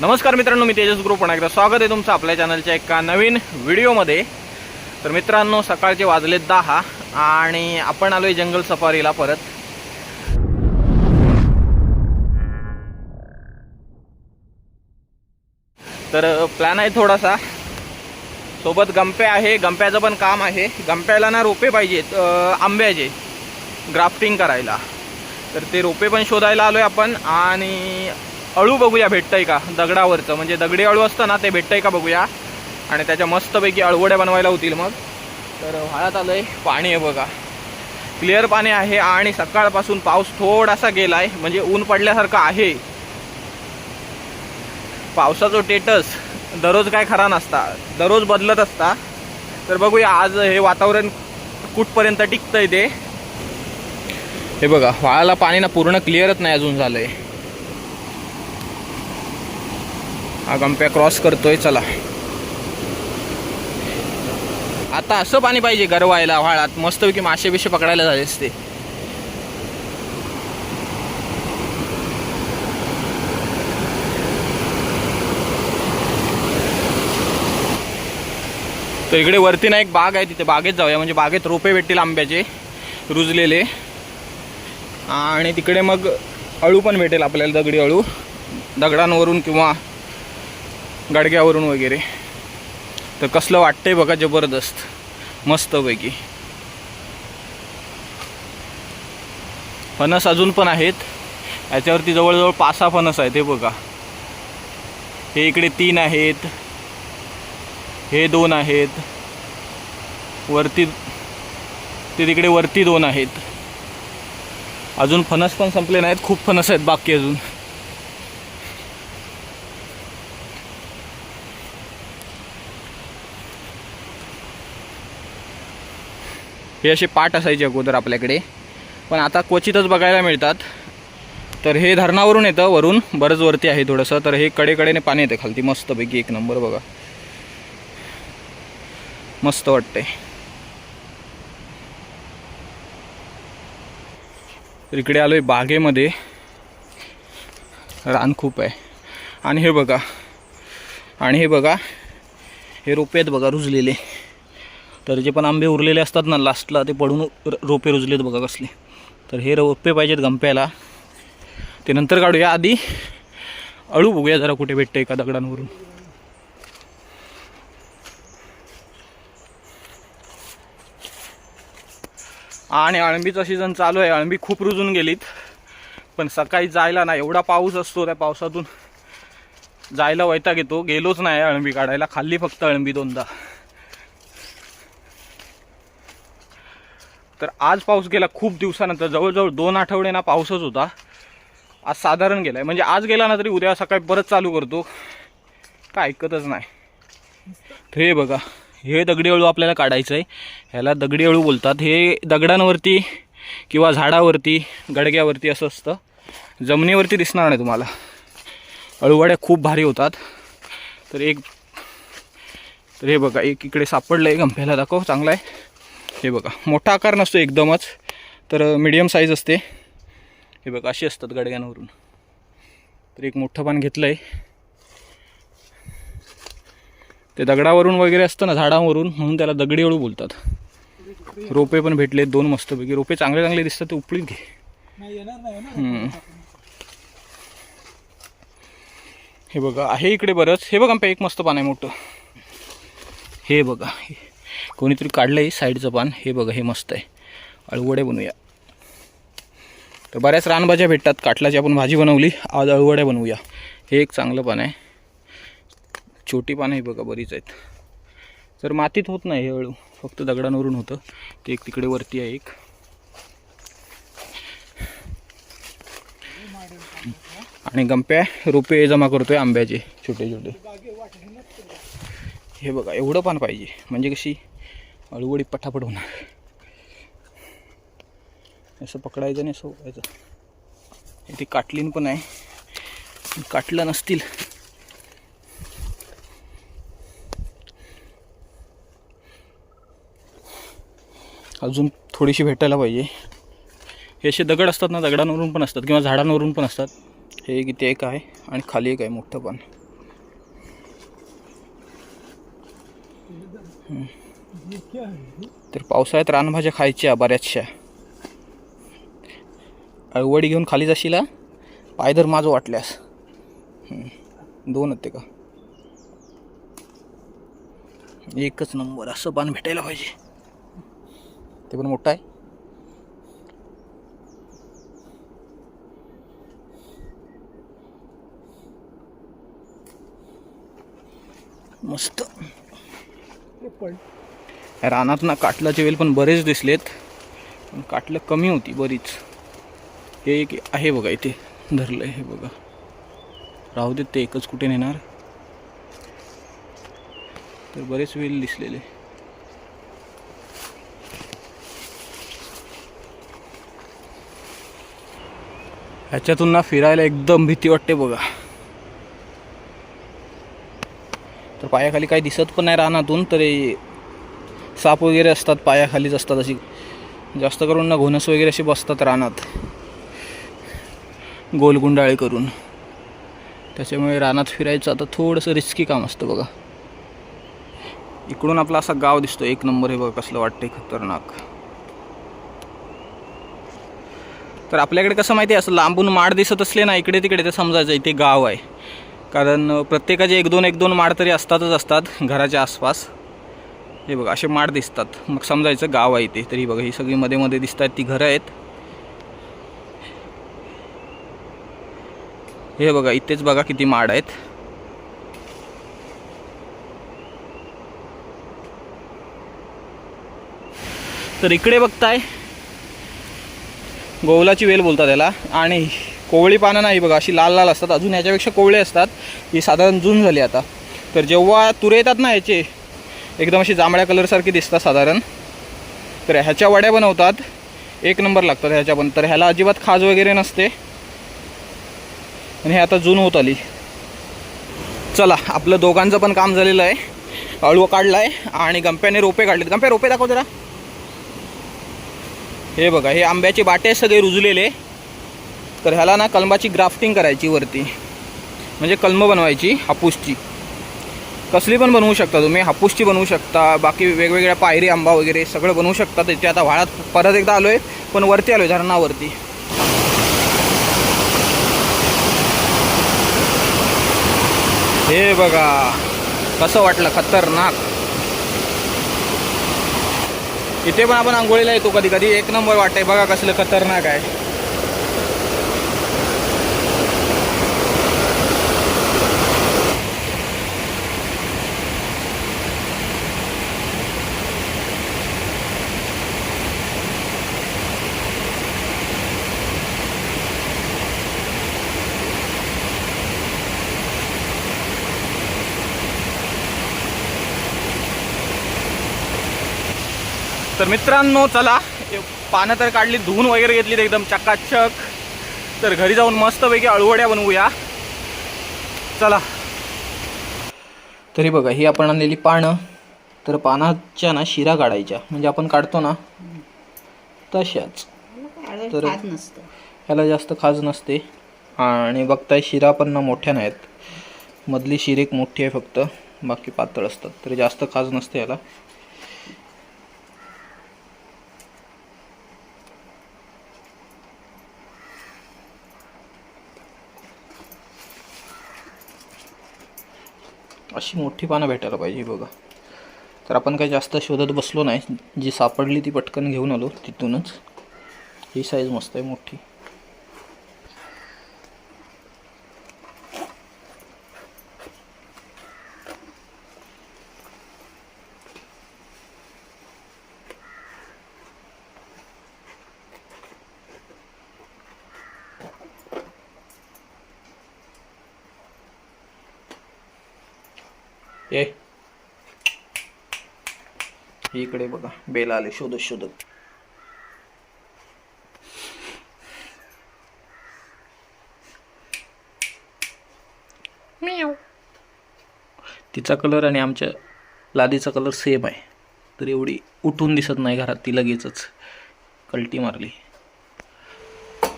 नमस्कार मित्रांनो मी तेजस ग्रुप पुन्हा एकदा स्वागत आहे तुमचं आपल्या चॅनलच्या एका नवीन व्हिडिओमध्ये. तर मित्रांनो सकाळचे वाजले दहा आणि आपण आलो आहे जंगल सफारीला परत. तर प्लॅन आहे थोडासा. सोबत गंप्या आहे गंप्याचं पण काम आहे. गंप्याला ना रोपे पाहिजेत आंब्याचे. ग्राफ्टिंग करायला. तर ते रोपे पण शोधायला आलोय आपण आणि अळू बघूया भेटतंय का? दगडावरचं. म्हणजे दगडी अळू असतं ना ते भेटतंय का बघूया? आणि त्याच्या मस्तपैकी अळवड्या बनवायला होतील मग. तर व्हाळात आलंय पाणी आहे बघा. क्लिअर पाणी आहे आणि सकाळपासून पाऊस थोडासा गेलाय. म्हणजे ऊन पडल्यासारखं आहे. पावसाचं टेटस दररोज काय खरा नसता. दररोज बदलत असता. तर बघूया आज हे वातावरण कुठपर्यंत टिकतंय ते. हे बघा व्हाळाला पाणी ना पूर्ण क्लिअरच नाही अजून झालंय. हा गंप्या क्रॉस करतोय चला. आता असं पाणी पाहिजे गरवायला व्हाळात. मस्तपैकी मासे बिशे पकडायला झाले असते. तर इकडे वरती ना एक बाग आहे तिथे बागेत जाऊया. म्हणजे बागेत रोपे भेटतील आंब्याचे रुजलेले. आणि तिकडे मग अळू पण भेटेल आपल्याला दगडी अळू. दगडांवरून किंवा गाडग्यावरून वगैरे. तर कसलं वाटतंय बघा जबरदस्त. मस्तपैकी. फणस अजून पण आहेत. याच्यावरती जवळजवळ पाच सहा फणस आहेत हे बघा. हे इकडे तीन आहेत. हे दोन आहेत. वरती ते तिकडे वरती दोन आहेत. अजून फणस पण संपले नाहीत खूप फणस आहेत बाकी अजून. हे असे पाट असायचे अगोदर आपल्याकडे. पण आता क्वचितच बघायला मिळतात. तर हे धरणावरून येतं वरून बरंच वरती आहे थोडंसं. तर हे कडेकडेने पाणी येतं खालती मस्तपैकी एक नंबर बघा. मस्त वाटतंय. तर इकडे आलोय बागेमध्ये. रान खूप आहे. आणि हे बघा. आणि हे बघा. हे रोपे आहेत बघा रुजलेले. तर जे पण आंबे उरलेले असतात ना लास्टला ते पडून रोपे रुजलेत बघा कसले. तर हे रोपे पाहिजेत गंप्याला. ते नंतर काढूया. आधी अळू बघूया जरा कुठे भेटतं एका दगडांवरून. आणि अळंबीचा सीझन चालू आहे. अळंबी खूप रुजून गेलीत. पण सकाळी जायला ना एवढा पाऊस असतो त्या पावसातून. जायला वैताग येतो. गेलोच नाही अळंबी काढायला. खाल्ली फक्त अळंबी दोनदा. तर आज पाऊस गेला खूप दिवसानंतर. जवळजवळ दोन आठवडे ना पाऊसच होता. आज साधारण गेलाय. म्हणजे आज गेला ना तरी उद्या सकाळी परत चालू करतो. काय ऐकतच नाही. तर हे बघा हे दगडी अळू आपल्याला काढायचं आहे ह्याला दगडी अळू बोलतात. हे दगडांवरती किंवा झाडावरती गडग्यावरती असं असतं. जमिनीवरती दिसणार नाही तुम्हाला. अळूवाड्या खूप भारी होतात. तर एक तर हे बघा एक इकडे सापडलं आहे गंप्याला दाखव चांगला आहे हे बघा मोठा आकार नसतो एकदमच तर मीडियम साईज असते. हे बघा अशी असतात गडग्यांवरून. तर एक मोठं पान घेतलं आहे ते दगडावरून वगैरे असतं ना झाडावरून म्हणून त्याला दगडी अळू बोलतात. रोपे पण भेटले दोन मस्तपैकी. रोपे चांगले चांगले दिसतात ते उपळीत घे. हे बघा आहे इकडे बरंच. हे बघा एक मस्त पान आहे मोठं. हे बघा हे. कोणीतरी काढलं आहे साईडचं पान. हे बघा हे मस्त आहे. अळवडे बनवूया. तर बऱ्याच रानभाज्या भेटतात. काटलाची आपण भाजी बनवली. आज अळवड्या बनवूया. हे एक चांगलं पान आहे. छोटी पानं हे बघा बरीच आहेत. तर मातीत होत नाही हे अळू. फक्त दगडांवरून होतं. ते एक तिकडे वरती आहे एक. आणि गंप्या रोपे जमा करतोय आंब्याचे छोटे छोटे हे बघा एवढं पान पाहिजे. म्हणजे कशी अळूवडी पटापट होणार. असं पकडायचं आणि असं उगायचं इथे काटलीन पण आहे. काटलं नसतील. अजून थोडीशी भेटायला पाहिजे. हे असे दगड असतात ना दगडांवरून पण असतात किंवा झाडांवरून पण असतात. हे किती एक आहे आणि खाली एक आहे मोठं पण तर पावसाळ्यात रानभाज्या खायच्या बऱ्याचशा. अळवडी घेऊन खाली जाशील? पायदर माझं वाटल्यास. दोन आहेत ते का? एकच नंबर असं पान भेटायला पाहिजे. ते पण मोठं आहे. मस्त. रानात ना काटलाचे वेल पण बरेच दिसलेत. पण काटलं कमी होती बरीच. हे एक आहे बघा इथे धरलं हे बघा. राहू देत ते एकच कुठे नेणार? तर बरेच वेल दिसलेले. ह्याच्यातून ना फिरायला एकदम भीती वाटते बघा तर पायाखाली काही दिसत पण नाही रानातून तरी साप वगैरे असतात पायाखालीच असतात अशी. जास्त करून ना घोणस वगैरे अशी बसतात रानात. गोलगुंडाळे करून. त्याच्यामुळे रानात फिरायचं आता थोडंसं रिस्की काम असतं बघा. इकडून आपला असा गाव दिसतो एक नंबर हे बघा कसलं वाटतंय खतरनाक. तर आपल्याकडे कसं माहिती आहे असं लांबून माड दिसत असले ना इकडे तिकडे ते समजायचं इथे गाव आहे. कारण प्रत्येकाचे एक दोन एक दोन माड तरी असतातच असतात घराच्या आसपास. हे बघा असे माड दिसतात. मग समजायचं गाव आहे इथे तरी बघा ही सगळी मध्ये मध्ये दिसतात ती घरं आहेत. हे बघा इथेच बघा किती माड आहेत. तर इकडे बघताय गोवलाची वेल बोलतात त्याला आणि कोवळी पानं नाही बघा अशी लाल लाल असतात. अजून याच्यापेक्षा कोवळे असतात. ही साधारण जून झाली आता. तर जेव्हा तुरे येतात ना ह्याचे एकदम अशी जांभळ्या कलरसारखी दिसतात साधारण. तर ह्याच्या वड्या बनवतात. एक नंबर लागतात ह्याच्या पण. तर ह्याला अजिबात खाज वगैरे नसते. आणि हे आता जून होत आली. चला आपलं दोघांचं पण काम झालेलं आहे. अळू काढला आहे आणि गंप्याने रोपे काढलेत. गंप्या रोपे दाखव जरा. हे बघा हे आंब्याचे बाटे सगळे रुजलेले. तर ह्याला ना कलमाची ग्राफ्टिंग करायची वरती. म्हणजे कलमं बनवायची हापूसची. कसली पण बनवू शकता तुम्ही हापूसची बनवू शकता बाकी वेगवेगळ्या पायरी आंबा वगैरे सगळं बनवू शकता. तिथे आता वाळात परत एकदा आलो आहे पण वरती आलो आहे धरणावरती. हे बघा कसं वाटलं खतरनाक. इथे पण आपण आंघोळीला येतो कधी कधी एक नंबर वाटतंय बघा कसलं खतरनाक आहे. तर मित्रांनो चला. पानं तर काढली धुवून वगैरे घेतली एकदम चकाचक. तर घरी जाऊन मस्तपैकी अळवड्या बनवूया. चला. तरी बघा ही आपण आणलेली पानं. तर पानाच्या ना शिरा काढायच्या. म्हणजे आपण काढतो ना तशाच. तर- ह्याला जास्त खाज नसते. आणि बघताय शिरा पण ना मोठ्या नाहीत. मधली शिर एक मोठी आहे फक्त. बाकी पातळ असतात. तरी जास्त खाज नसते याला. अशी मोठी पानं भेटायला पाहिजे बघा. तर आपण काही जास्त शोधत बसलो नाही. जी सापडली ती पटकन घेऊन आलो तिथूनच. ही साईज मस्त आहे मोठी. ये. इकडे बघा बेल आले शोधत. शोधत तिचा कलर आणि आमच्या लादीचा कलर सेम आहे. तर एवढी उठून दिसत नाही घरात ती लगेचच कल्टी मारली.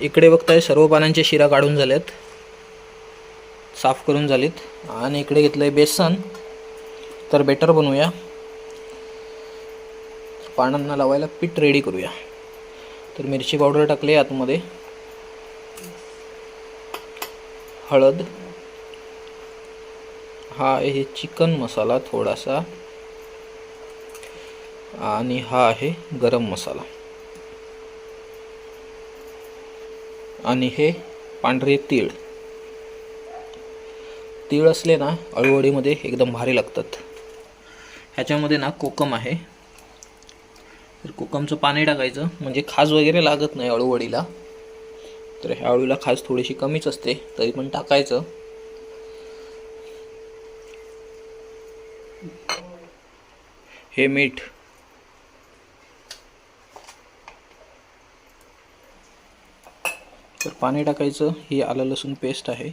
इकडे बघताय सर्व पानांच्या शिरा काढून झाल्यात साफ करून झालीत. आणि इकडे घेतलंय बेसन. तर बेटर बनवूया. पानांना लावायला पीठ रेडी करूया. तर मिरची पावडर टाकली आतमध्ये. हळद. हा आहे चिकन मसाला थोडासा. आणि हा आहे गरम मसाला. आणि हे पांढरे तीळ. तीळ असले ना अळूवडीमध्ये एकदम भारी लागतात. ह्याच्यामध्ये ना कोकम आहे. तर कोकमचं पाणी टाकायचं. म्हणजे खाज वगैरे लागत नाही अळूवडीला. तर ह्या अळूला खाज थोडीशी कमीच असते. तरी पण टाकायचं. हे मीठ. तर पाणी टाकायचं. ही आलं लसूण पेस्ट आहे.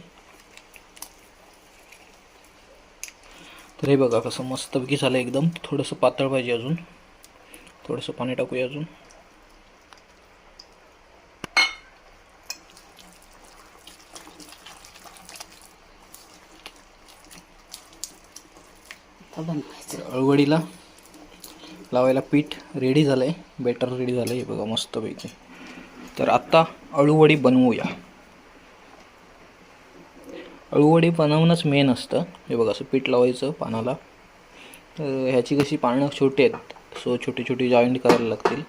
तर हे बघा कसं मस्तपैकी झालं एकदम. थोडंसं पातळ पाहिजे अजून. थोडंसं पाणी टाकूया अजून. अळवडीला. लावायला पीठ रेडी झालं आहे बेटर रेडी झालं आहे बघा मस्तपैकी. तर आत्ता अळूवडी बनवूया. अळूवडी बनवणंच मेन असतं. हे बघा असं पीठ लावायचं पानाला. तर ह्याची कशी पानं छोटी आहेत सो छोटी छोटी जॉईंट करायला लागतील.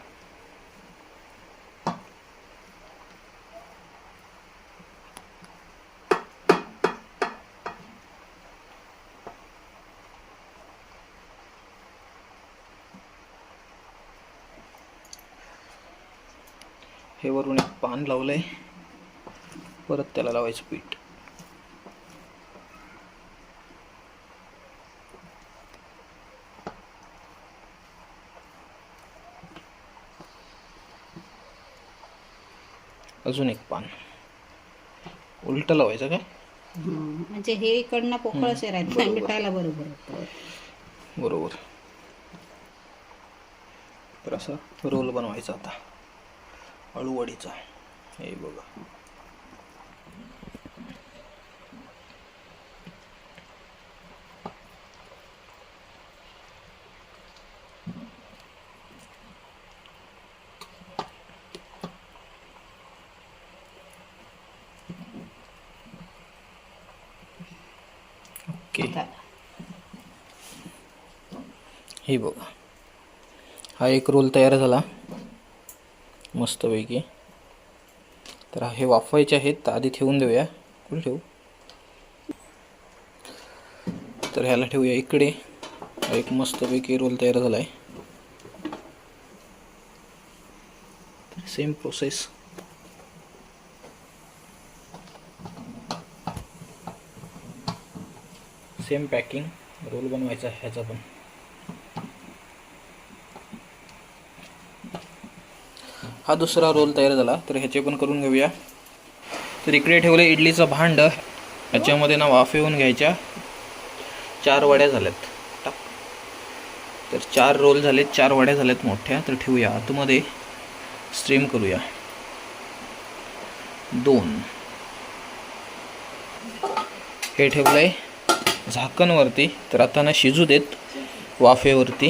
हे वरून एक पान लावलंय. परत त्याला लावायचं पीठ. अजून एक पान. उलट लावायचं काय म्हणजे हे इकडनं पोकळ असे राहत मिठायला बरोबर. होतं बरोबर. तर असा रोल बनवायचा आता. अळूवडीचा. हे बघा. ओके. हे बघा. हा एक रोल तयार झाला. मस्तपैकी. तर हे वाफवायचे आहेत तर आधी ठेवून देऊया. कुठे ठेवू? तर ह्याला ठेवूया इकडे. एक मस्तपैकी रोल तयार झाला आहे same process same packing roll बनवायचा ह्याचा पण. हा दुसरा रोल तयार झाला तर ह्याचे पण करून घेऊया. तर इकडे ठेवलं इडलीचं भांड ह्याच्यामध्ये ना वाफ येऊन घ्यायच्या. चार वड्या झाल्यात. टाक. तर चार रोल झालेत चार वड्या झाल्यात मोठ्या तर ठेवूया. आतमध्ये स्ट्रीम करूया. दोन. हे ठेवलंय. झाकणवरती तर आता ना शिजू देत वाफेवरती.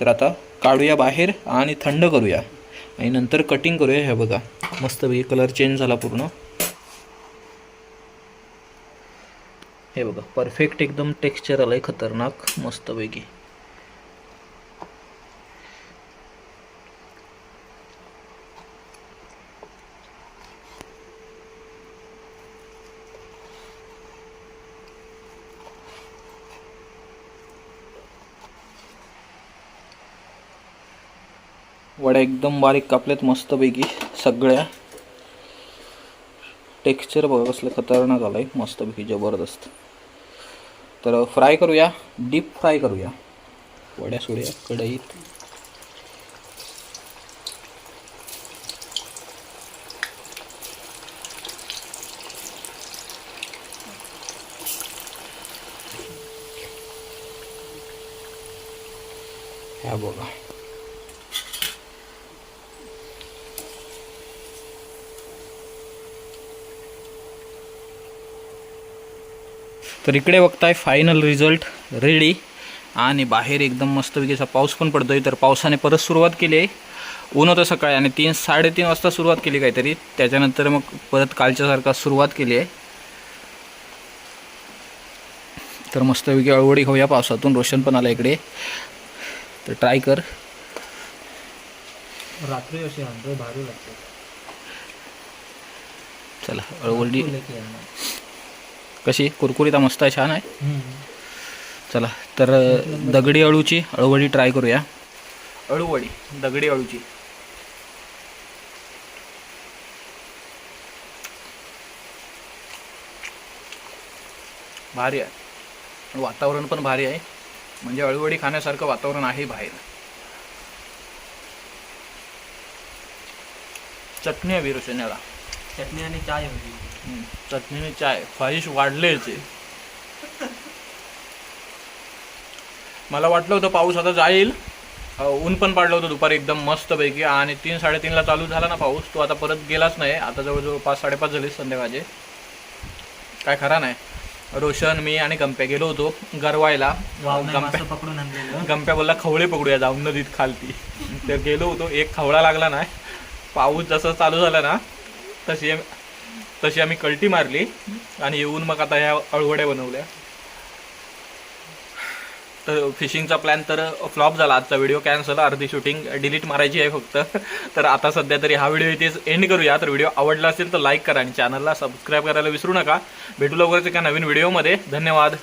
तर आता काढूया बाहेर आणि थंड करूया. आणि नंतर कटिंग करूया हे बघा. मस्तपैकी कलर चेंज झाला पूर्ण. हे बघा परफेक्ट एकदम टेक्स्चर आलंय खतरनाक मस्तपैकी. वड्या एकदम बारीक कापल्यात मस्तपैकी सगळ्या. टेक्स्चर बघा कसलं खतरनाक आलं आहे मस्तपैकी जबरदस्त. तर फ्राय करूया डीप फ्राय करूया. वड्या सोड्या कढईत. ह्या बघा. तर इकडे बघताय फायनल रिझल्ट रेडी आणि बाहेर एकदम मस्तपैकीचा पाऊस पण पडतोय. तर पावसाने परत सुरुवात केली आहे. ऊन होतं सकाळी आणि तीन साडेतीन वाजता सुरुवात केली काहीतरी. त्याच्यानंतर मग परत कालच्यासारखा सुरुवात केली आहे. तर मस्तपैकी अळवडी खाऊया पावसातून. रोशन पण आला इकडे. तर ट्राय कर. रात्री अशी भारी लागते चला अळवडी कशी? कुरकुरीता मस्त आहे छान आहे. चला तर दगडी अळूची अळूवडी ट्राय करूया. अळूवडी दगडी अळूची. भारी आहे. वातावरण पण भारी आहे. म्हणजे अळूवडी खाण्यासारखं वातावरण आहे बाहेर. चटणी हवी रोशन्याला चटणी आणि चाय हवी. चटणीने चाय फाईश वाढलेच मला वाटलं होतं पाऊस आता जाईल. ऊन पण पडलं होतं दुपारी एकदम मस्तपैकी आणि तीन साडेतीनला चालू झाला ना पाऊस तो आता परत गेलाच नाही. आता जवळजवळ पाच साडेपाच झाले संध्याकाळचे काय खरा नाही. रोशन मी आणि गंप्या गेलो होतो गरवायला. गंप्या गंप्या बोलला खवळे पकडूया जाऊन नदीत खालती. तर गेलो होतो एक खवळा लागला नाही. पाऊस जसं चालू झाला ना तशी तशी आम्ही कल्टी मारली आणि येऊन मग आता ह्या अळवड्या बनवल्या. तर फिशिंगचा प्लॅन तर फ्लॉप झाला. आजचा व्हिडिओ कॅन्सल अर्धी शूटिंग डिलीट मारायची आहे फक्त. तर आता सध्या तरी हा व्हिडिओ इथेच एंड करूया. तर व्हिडिओ आवडला असेल तर लाईक करा आणि चॅनलला सबस्क्राईब करायला विसरू नका. भेटू लवकरच एका नवीन व्हिडिओमध्ये धन्यवाद.